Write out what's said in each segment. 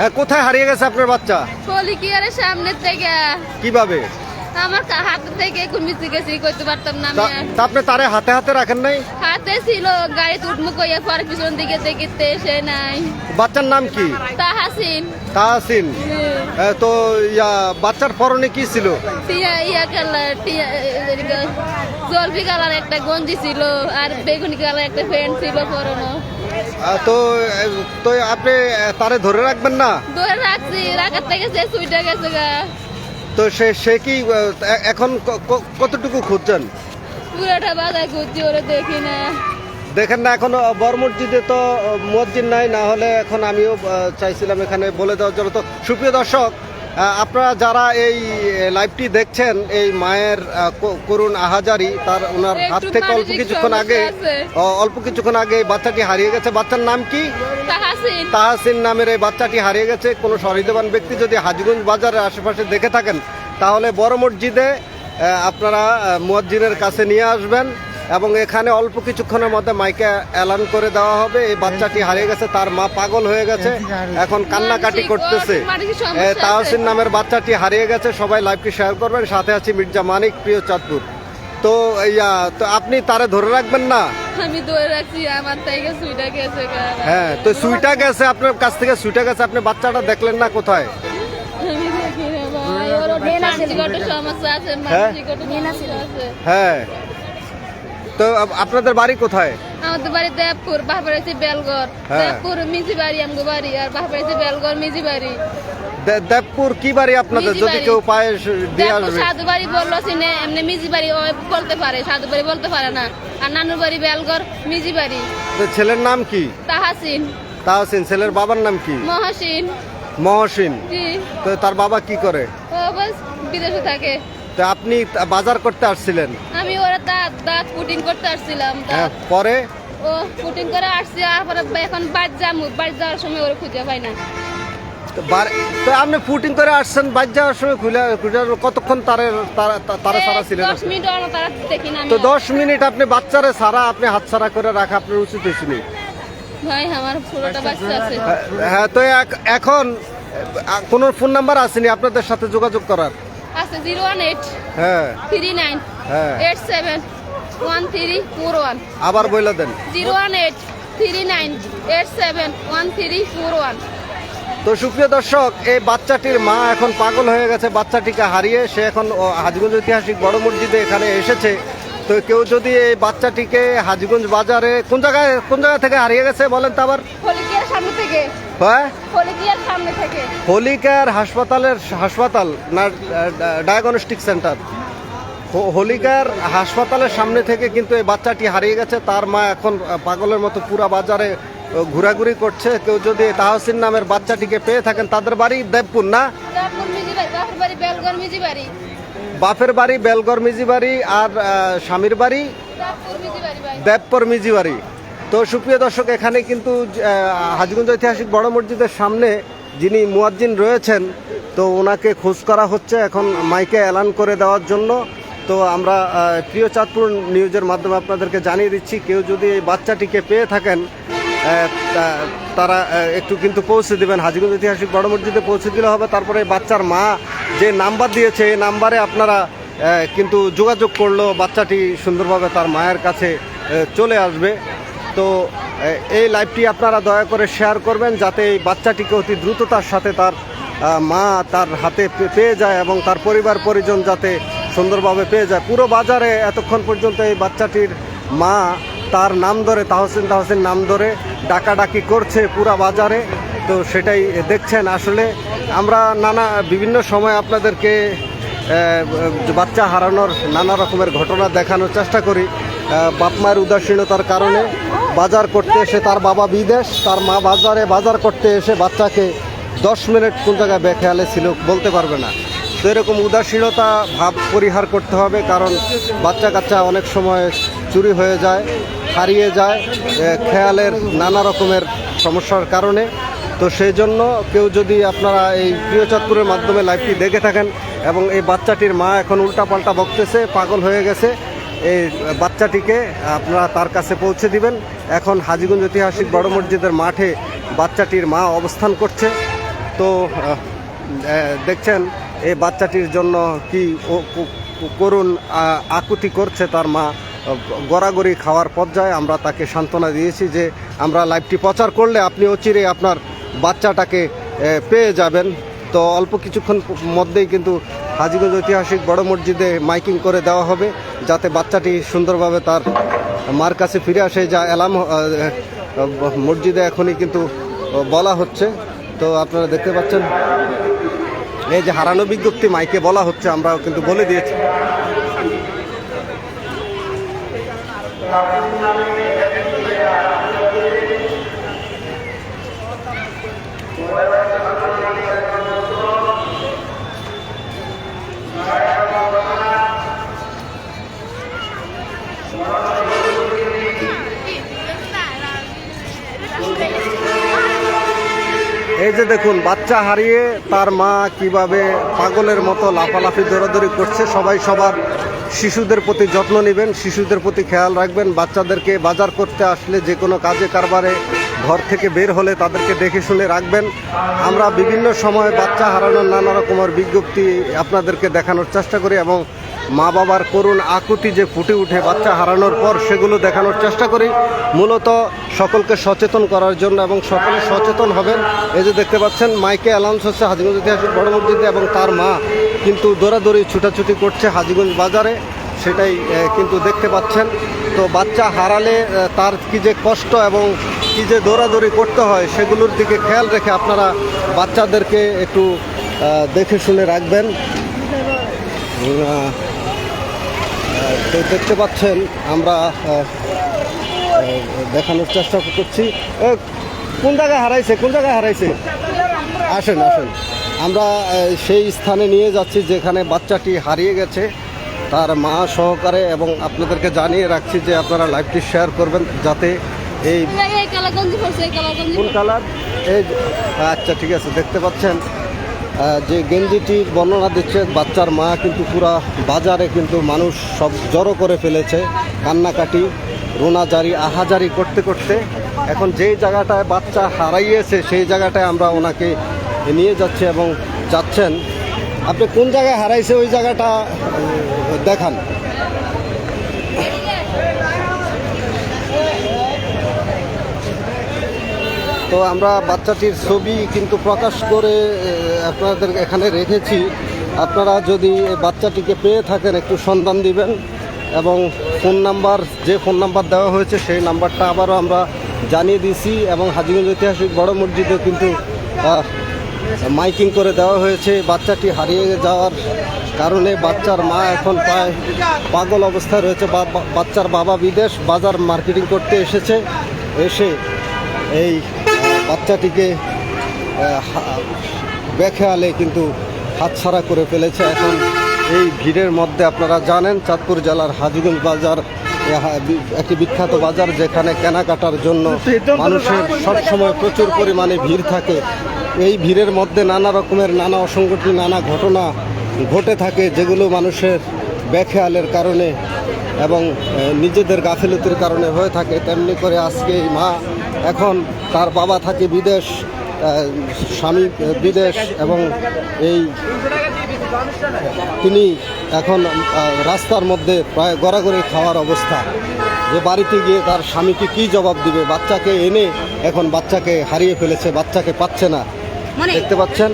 হ্যাঁ কোথায় হারিয়ে গেছে আপনার বাচ্চা? পলিকিয়ারের সামনের থেকে। কীভাবে? আমার হাত থেকে কুমিছি গেছি করতে পারতাম না আমি তা- আপনি তারে হাতে হাতে রাখেন নাই? হাতে ছিল গাড়ি উঠমুখ কইয়া পরে পিছন দিকে দেখিতে সে নাই। বাচ্চার নাম কি? তাহাসিন। তাহসিন। তো ইয়া বাচ্চার পরনে কি ছিল? টিয়া ইয়া কালার টিয়া জলপি কালার একটা গঞ্জি ছিল আর বেগুনি কালার একটা প্যান্ট ছিল পরনো। তো তো আপনি তারে ধরে রাখবেন না? ধরে রাখছি রাখার থেকে সে সুইটা গেছে তো সে সে কি এখন কতটুকু খুঁজছেন? পুরোটা বাজার খুঁজছি ওরে দেখি না। দেখেন না এখন বর মসজিদে তো মসজিদ নাই না হলে এখন আমিও চাইছিলাম এখানে বলে দেওয়ার জন্য। তো সুপ্রিয় দর্শক আপনারা যারা এই লাইভটি দেখছেন এই মায়ের করুণ আহাজারি তার ওনার হাত থেকে অল্প কিছুক্ষণ আগে অল্প কিছুক্ষণ আগে এই বাচ্চাটি হারিয়ে গেছে। বাচ্চার নাম কি? তাহাসিন। নামের এই বাচ্চাটি হারিয়ে গেছে। কোনো সহৃদবান ব্যক্তি যদি হাজিগঞ্জ বাজারের আশেপাশে দেখে থাকেন তাহলে বড় মসজিদে আপনারা মুয়াজ্জিনের কাছে নিয়ে আসবেন। এবং এখানে অল্প কিছুক্ষণের মধ্যে মাইকে এলান করে দেওয়া হবে। এই বাচ্চাটি হারিয়ে গেছে তার মা পাগল হয়ে গেছে এখন কান্নাকাটি করতেছে। তাহসিন নামের বাচ্চাটি হারিয়ে গেছে সবাই লাইভটি শেয়ার করবেন। সাথে আছি মির্জা মানিক প্রিয় চাঁদপুর। তো ইয়া তো আপনি তারে ধরে রাখবেন না? আমি ধরে রাখছি আমার থেকে সুইটা গেছে হ্যাঁ তো সুইটা গেছে আপনার কাছ থেকে সুইটা গেছে আপনি বাচ্চাটা দেখলেন না কোথায়? হ্যাঁ? মানসিক একটা সমস্যা আছে হ্যাঁ তো আপনাদের বাড়ি কোথায়? আমাদের বাড়ি দেবপুর বাপের হচ্ছে বেলগড়। হ্যাঁ। দেবপুর মিজি বাড়ি আমগো বাড়ি আর বাপের হচ্ছে বেলগড় মিজি বাড়ি। দেবপুর কি বাড়ি আপনাদের? যদি কেউ পায় দিয়ে আসবে। সাধু বাড়ি বলল সিনে এমনি মিজি বাড়ি ও বলতে পারে সাধু বাড়ি বলতে পারে না। আর নানুর বাড়ি বেলগড় মিজি বাড়ি। তো ছেলের নাম কি? তাহাসিন। তাহসিন ছেলের বাবার নাম কি? মহাসিন। মহসিন। তো তার বাবা কি করে? ও বাস বিদেশে থাকে। তো আপনি বাজার করতে আসছিলেন? আমি ওরা দাঁত দাঁত পুটিং করতে আসছিলাম হ্যাঁ পরে? ও পুটিং করে আসছি আর পরে এখন বাড়ি যাব বাড়ি যাওয়ার সময় ওরা খুঁজে পাই না। তো আপনি ফুটিং করে আসছেন বাইর যাওয়ার সময় খুলে কতক্ষণ তারে তারা সারা ছিলেন তো দশ মিনিট আপনি বাচ্চারে সারা আপনি হাত সারা করে রাখা আপনার উচিত হয়েছিল আছে। হ্যাঁ তো এখন কোনো ফোন নাম্বার আসেনি আপনাদের সাথে যোগাযোগ করার? আছে জিরো ওয়ান এইট হ্যাঁ। থ্রি নাইন হ্যাঁ। Eight seven one three four one আবার বইলা দেন। Zero one eight three nine eight seven one three four one তো সুপ্রিয় দর্শক এই বাচ্চাটির মা এখন পাগল হয়ে গেছে বাচ্চাটিকে হারিয়ে সে এখন হাজীগঞ্জ ঐতিহাসিক বড় মসজিদে এখানে এসেছে। তো কেউ যদি এই বাচ্চাটিকে হাজগঞ্জ বাজারে কোন জায়গায় কোন জায়গা থেকে হারিয়ে গেছে বলেন তো আবার? সামনে থেকে। হ্যাঁ? হোলিকার হাসপাতালের হাসপাতাল না ডায়াগনস্টিক সেন্টার হোলিকার হাসপাতালের সামনে থেকে কিন্তু এই বাচ্চাটি হারিয়ে গেছে। তার মা এখন পাগলের মতো পুরা বাজারে ঘোরাঘুরি করছে। কেউ যদি তাহসিন নামের বাচ্চাটিকে পেয়ে থাকেন তাদের বাড়ি দেবপুর না? বাপের বাড়ি বেলগড় মিজি বাড়ি আর স্বামীর বাড়ি দেবপুর মিজি বাড়ি তো সুপ্রিয় দর্শক, এখানে কিন্তু হাজীগঞ্জ ঐতিহাসিক বড় মসজিদের সামনে যিনি মুয়াজ্জিন রয়েছেন, তো ওনাকে খোঁজ করা হচ্ছে এখন মাইকে অ্যালান করে দেওয়ার জন্য। তো আমরা প্রিয় চাঁদপুর নিউজের মাধ্যমে আপনাদেরকে জানিয়ে দিচ্ছি, কেউ যদি এই বাচ্চাটিকে পেয়ে থাকেন তারা একটু কিন্তু পৌঁছে দেবেন। হাজিগঞ্জ ঐতিহাসিক বড় মসজিদে পৌঁছে দিলে হবে। তারপরে বাচ্চার মা যে নাম্বার দিয়েছে, এই নাম্বারে আপনারা কিন্তু যোগাযোগ করল বাচ্চাটি সুন্দরভাবে তার মায়ের কাছে চলে আসবে। তো এই লাইভটি আপনারা দয়া করে শেয়ার করবেন যাতে এই বাচ্চাটিকে অতি দ্রুততার সাথে তার মা তার হাতে পেয়ে যায় এবং তার পরিবার পরিজন যাতে সুন্দরভাবে পেয়ে যায়। পুরো বাজারে এতক্ষণ পর্যন্ত এই বাচ্চাটির মা তার নাম ধরে, তাহসিন তাহসিন নাম ধরে ডাকাডাকি করছে পুরা বাজারে। তো সেটাই দেখছেন আসলে। আমরা নানা, বিভিন্ন সময় আপনাদেরকে বাচ্চা হারানোর নানা রকমের ঘটনা দেখানোর চেষ্টা করি। আহ, বাপ মায়ের উদাসীনতার কারণে বাজার করতে এসে তার বাবা বিদেশ তার মা বাজারে বাজার করতে এসে বাচ্চাকে দশ মিনিট কোন জায়গায় বেখেয়ালে ছিল বলতে পারবে না। তো এরকম উদাসীনতা ভাব পরিহার করতে হবে কারণ বাচ্চা কাচ্চা অনেক সময় চুরি হয়ে যায় হারিয়ে যায় খেয়ালের নানা রকমের সমস্যার কারণে। তো সেই জন্য কেউ যদি আপনারা এই প্রিয় চাঁদপুরের মাধ্যমে লাইভটি দেখে থাকেন এবং এই বাচ্চাটির মা এখন উল্টাপাল্টা বকতেছে পাগল হয়ে গেছে এই বাচ্চাটিকে আপনারা তার কাছে পৌঁছে দিবেন। এখন হাজিগঞ্জ ঐতিহাসিক বড় মসজিদের মাঠে বাচ্চাটির মা অবস্থান করছে। তো দেখছেন, এই বাচ্চাটির জন্য কি করুণ আকুতি করছে তার মা। গড়াগড়ি খাওয়ার পর্যায়ে আমরা তাকে সান্ত্বনা দিয়েছি যে আমরা লাইভটি প্রচার করলে আপনি অচিরে আপনার বাচ্চাটাকে পেয়ে যাবেন। তো অল্প কিছুক্ষণ মধ্যেই কিন্তু হাজিগঞ্জ ঐতিহাসিক বড় মসজিদে মাইকিং করে দেওয়া হবে যাতে বাচ্চাটি সুন্দরভাবে তার মার কাছে ফিরে আসে। যা আহ, মসজিদে এখনই কিন্তু বলা হচ্ছে। তো আপনারা দেখতে পাচ্ছেন এই যে হারানো বিজ্ঞপ্তি মাইকে বলা হচ্ছে আমরাও কিন্তু বলে দিয়েছি। দেখুন, বাচ্চা হারিয়ে তার মা কীভাবে পাগলের মতো লাফালাফি, দৌড়াদৌড়ি করছে, সবাই সবার শিশুদের প্রতি যত্ন নেবেন, শিশুদের প্রতি খেয়াল রাখবেন, বাচ্চাদেরকে বাজার করতে আসলে যে কোনো কাজে, কারবারে ঘর থেকে বের হলে তাদেরকে দেখে শুনে রাখবেন। আমরা বিভিন্ন সময় বাচ্চা হারানোর নানা রকমের বিজ্ঞপ্তি আপনাদেরকে দেখানোর চেষ্টা করি এবং মা বাবার করুণ আকুতি যে ফুটে উঠে বাচ্চা হারানোর পর সেগুলো দেখানোর চেষ্টা করি। মূলত সকলকে সচেতন করার জন্য এবং সকলে সচেতন হবেন। এই যে দেখতে পাচ্ছেন, মাইকে অ্যালাউন্স হচ্ছে হাজিগঞ্জ ঐতিহাসিক বড় মসজিদে এবং তার মা কিন্তু দৌড়াদৌড়ি, ছুটাছুটি করছে হাজিগঞ্জ বাজারে। সেটাই কিন্তু দেখতে পাচ্ছেন। তো বাচ্চা হারালে তার কি যে কষ্ট এবং কি যে দৌড়াদৌড়ি করতে হয় সেগুলোর দিকে খেয়াল রেখে আপনারা বাচ্চাদেরকে একটু দেখে শুনে রাখবেন। তো দেখতে পাচ্ছেন আমরা দেখানোর চেষ্টা করছি। কোন জায়গায় হারাইছে? কোন জায়গায় হারাইছে? আসেন আসেন। আমরা সেই স্থানে নিয়ে যাচ্ছি যেখানে বাচ্চাটি হারিয়ে গেছে। তার মা সহকারে এবং আপনাদেরকে জানিয়ে রাখছি যে আপনারা লাইভটি শেয়ার করবেন যাতে এই কোন কালার? এই আচ্ছা ঠিক আছে দেখতে পাচ্ছেন। যে গেঞ্জিটির বর্ণনা দিচ্ছে, বাচ্চার মা কিন্তু পুরা বাজারে কিন্তু মানুষ সব জড়ো করে ফেলেছে। কান্নাকাটি, রোনাজারি, আহাজারি করতে করতে। এখন যেই জায়গাটায় বাচ্চা হারাইয়েছে, সেই জায়গাটায় আমরা ওনাকে নিয়ে যাচ্ছি এবং যাচ্ছেন। আপনি কোন জায়গায় হারাইছে ওই জায়গাটা দেখান। তো আমরা বাচ্চাটির ছবি কিন্তু প্রকাশ করে আপনাদের এখানে রেখেছি। আপনারা যদি বাচ্চাটিকে পেয়ে থাকেন, একটু সন্ধান দিবেন এবং ফোন নাম্বার, যে ফোন নাম্বার দেওয়া হয়েছে সেই নাম্বারটা আবারও আমরা জানিয়ে দিয়েছি এবং হাজিগঞ্জ ঐতিহাসিক বড় মসজিদে কিন্তু মাইকিং করে দেওয়া হয়েছে। বাচ্চাটি হারিয়ে যাওয়ার কারণে বাচ্চার মা এখন প্রায় পাগল অবস্থায় রয়েছে। বাচ্চার বাবা বিদেশ বাজার মার্কেটিং করতে এসেছে। এসে এই বাচ্চাটিকে বেখেয়ালে কিন্তু হাতছাড়া করে ফেলেছে। এখন এই ভিড়ের মধ্যে আপনারা জানেন চাঁদপুর জেলার হাজিগঞ্জ বাজার একটি বিখ্যাত বাজার যেখানে কেনাকাটার জন্য মানুষের সবসময় প্রচুর পরিমাণে ভিড় থাকে। এই ভিড়ের মধ্যে নানা রকমের নানা অসংগঠন নানা ঘটনা ঘটে থাকে যেগুলো মানুষের বেখেয়ালের কারণে এবং নিজেদের গাফিলতির কারণে হয়ে থাকে। তেমনি করে আজকে এই মা এখন তার বাবা থাকে বিদেশ স্বামী বিদেশ এবং এই তিনি এখন রাস্তার মধ্যে প্রায় গড়াগড়ি খাওয়ার অবস্থা। যে বাড়িতে গিয়ে তার স্বামীকে কি জবাব দিবে? বাচ্চাকে এনে এখন বাচ্চাকে হারিয়ে ফেলেছে বাচ্চাকে পাচ্ছে না। দেখতে পাচ্ছেন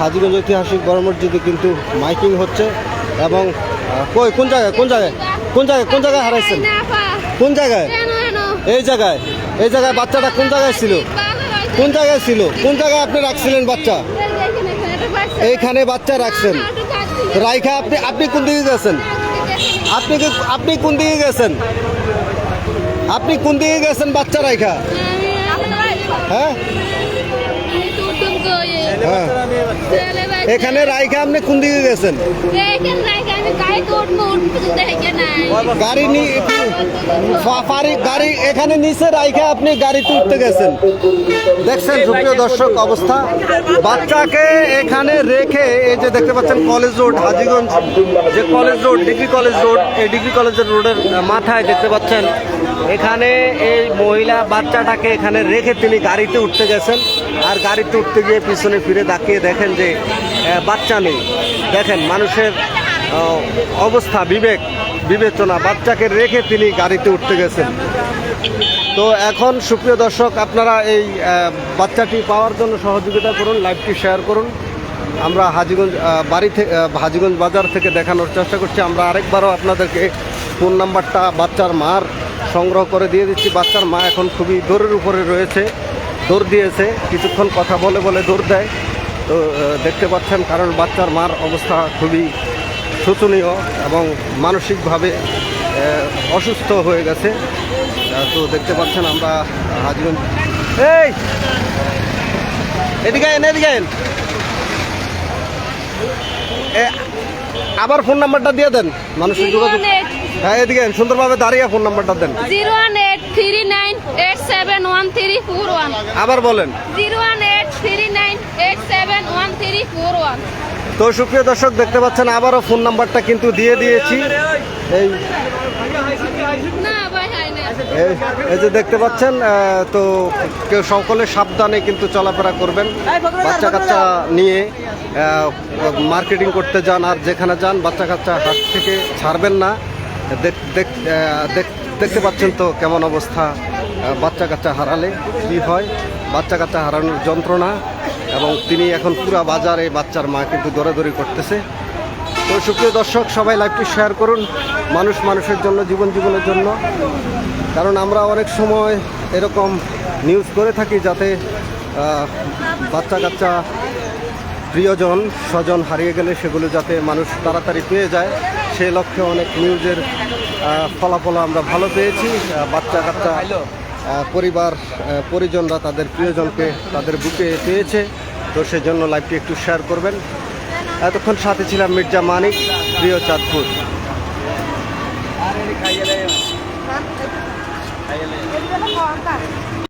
হাজিগঞ্জ ঐতিহাসিক বড় মসজিদে কিন্তু মাইকিং হচ্ছে এবং কই কোন জায়গায় কোন জায়গায় কোন জায়গায় কোন জায়গায় হারাইছেন? কোন জায়গায়? এই জায়গায়? এই জায়গায় বাচ্চাটা কোন জায়গায় ছিল? কোন জায়গায় ছিল? কোন জায়গায় আপনি রাখছিলেন বাচ্চা? এইখানে বাচ্চা রাখছেন। রাইখা আপনি আপনি কোন দিকে গেছেন? আপনি কি আপনি কোন দিকে গেছেন? আপনি কোন দিকে গেছেন বাচ্চা রাইখা? হ্যাঁ? হ্যাঁ। এখানে রাইখা আপনি কোন দিকে গেছেন? গাড়ি গাড়ি এখানে নিচে রাইখা আপনি গাড়িতে উঠতে গেছেন। দেখছেন অবস্থা। বাচ্চাকে এখানে রেখে এই যে দেখতে পাচ্ছেন কলেজ রোড, হাজিগঞ্জ, যে college road, degree college road রোডের মাথায় দেখতে পাচ্ছেন, এখানে এই মহিলা বাচ্চাটাকে এখানে রেখে তিনি গাড়িতে উঠতে গেছেন। আর গাড়িতে উঠতে গিয়ে পিছনে ফিরে তাকিয়ে দেখেন যে বাচ্চা নেই। দেখেন, মানুষের অবস্থা, বিবেক, বিবেচনা, বাচ্চাকে রেখে তিনি গাড়িতে উঠতে গেছেন। তো এখন সুপ্রিয় দর্শক, আপনারা এই বাচ্চাটি পাওয়ার জন্য সহযোগিতা করুন, লাইভটি শেয়ার করুন। আমরা হাজিগঞ্জ বাড়ি থেকে হাজিগঞ্জ বাজার থেকে দেখানোর চেষ্টা করছি। আমরা আরেকবারও আপনাদেরকে ফোন নাম্বারটা বাচ্চার মার সংগ্রহ করে দিয়ে দিচ্ছি। বাচ্চার মা এখন খুবই দৌড়ের উপরে রয়েছে, দৌড় দিয়েছে। কিছুক্ষণ কথা বলে বলে দৌড় দেয়। তো দেখতে পাচ্ছেন, কারণ বাচ্চার মার অবস্থা খুবই শোচনীয় এবং মানসিকভাবে অসুস্থ হয়ে গেছে। তো দেখতে পাচ্ছেন আমরা হাজিগঞ্জ এই! এদিকে এদিকে আবার ফোন নাম্বারটা দিয়ে দেন। মানুষের যোগাযোগ হ্যাঁ এদিকে সুন্দরভাবে দাঁড়িয়ে ফোন নাম্বারটা দেন। Zero one eight three nine eight seven one three four one. আবার বলেন। Zero one eight three nine eight seven one three four one. তো সুপ্রিয় দর্শক দেখতে পাচ্ছেন আবারও ফোন নাম্বারটা কিন্তু দিয়ে দিয়েছি। এই না ভাই হাই না। এই- এই যে দেখতে পাচ্ছেন তো কেউ সকলে সাবধানে কিন্তু চলাফেরা করবেন। বাচ্চা কাচ্চা নিয়ে মার্কেটিং করতে যান আর যেখানে যান বাচ্চা কাচ্চা হাত থেকে ছাড়বেন না। দেখ- দেখ- দেখ- দেখতে পাচ্ছেন তো কেমন অবস্থা বাচ্চা কাচ্চা হারালে কি হয়? বাচ্চা কাচ্চা হারানোর যন্ত্রণা এবং তিনি এখন পুরা বাজারে বাচ্চার মা কিন্তু দৌড়াদৌড়ি করতেছে। তো সুপ্রিয় দর্শক, সবাই লাইভটি শেয়ার করুন মানুষ মানুষের জন্য, জীবন জীবনের জন্য। কারণ আমরা অনেক সময় এরকম নিউজ করে থাকি যাতে বাচ্চা কাচ্চা, প্রিয়জন, স্বজন হারিয়ে গেলে সেগুলো যাতে মানুষ তাড়াতাড়ি পেয়ে যায়। সেই লক্ষ্যে অনেক নিউজের ফলাফল আমরা ভালো পেয়েছি। বাচ্চা কাচ্চা পরিবার পরিজনরা তাদের প্রিয়জনকে তাদের বুকে পেয়েছে। তো সেজন্য লাইভটি একটু শেয়ার করবেন। এতক্ষণ সাথে ছিলাম মির্জা মানিক, প্রিয় চাঁদপুর। খাইয়ে